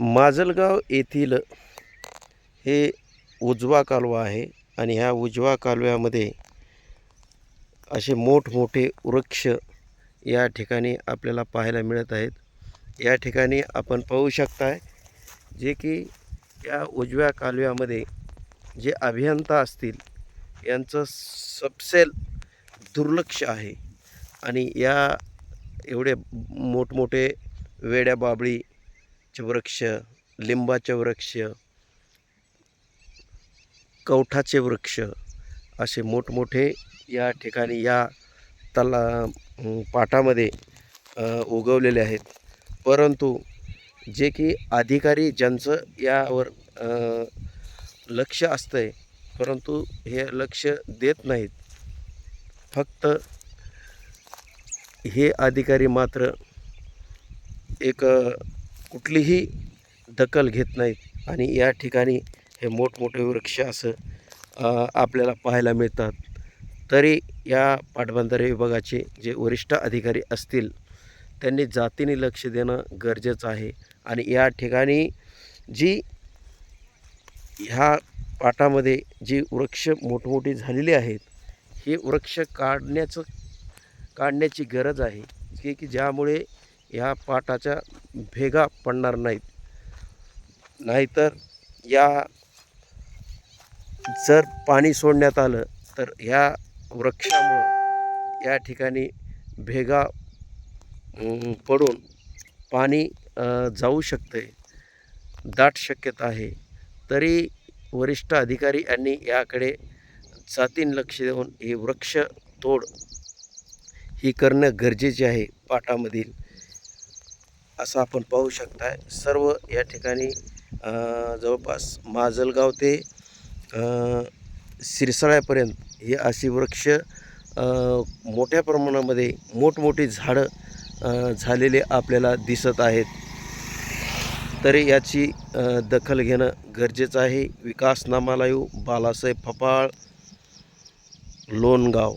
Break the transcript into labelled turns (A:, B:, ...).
A: माजलगाव येथील हे उजवा कालवा आहे आणि ह्या उजवा कालव्यामध्ये असे मोठमोठे वृक्ष या ठिकाणी आपल्याला पाहायला मिळत आहेत. या ठिकाणी आपण पाहू शकताय जे की या उजव्या कालव्यामध्ये जे अभियंता असतील यांचं सबसेल दुर्लक्ष आहे. आणि या एवढे मोठमोठे वेड्या बाबळी वृक्ष लिंबाचे वृक्ष कवठाचे वृक्ष असे मोठमोठे या ठिकाणी या तला पाटामध्ये उगवलेले आहेत. परंतु जे की अधिकारी ज्यांचं यावर लक्ष असतं आहे परंतु हे लक्ष देत नाहीत. फक्त हे अधिकारी मात्र एक कुठलीही दखल घेत नाहीत. आणि या ठिकाणी हे मोठमोठे वृक्ष असं आपल्याला पाहायला मिळतात. तरी या पाटबंधारे विभागाचे जे वरिष्ठ अधिकारी असतील त्यांनी जातीने लक्ष देणं गरजेचं आहे. आणि या ठिकाणी जी ह्या पाटामध्ये जी वृक्ष मोठमोठी झालेली आहेत हे वृक्ष काढण्याचं काढण्याची गरज आहे. की की ज्यामुळे ह्या पाटाच्या भेगा पडणार नाहीत. नाहीतर या जर पाणी सोडण्यात आलं तर ह्या वृक्षामुळं या ठिकाणी भेगा पडून पाणी जाऊ शकते. दाट शक्यता आहे. तरी वरिष्ठ अधिकारी यांनी याकडे जातीन लक्ष देऊन हे वृक्ष तोड ही करणं गरजेचे आहे पाटामधील असं आपण पाहू शकता सर्व या ठिकाणी जवळपास माजलगाव ते सिरसाळ्यापर्यंत हे अशी वृक्ष मोठ्या प्रमाणामध्ये मोठमोठी झाडं झालेले आपल्याला दिसत आहेत. तरी याची दखल घेणं गरजेचं आहे. विकास नामालायू बालासाहेब फपाळ लोणगाव.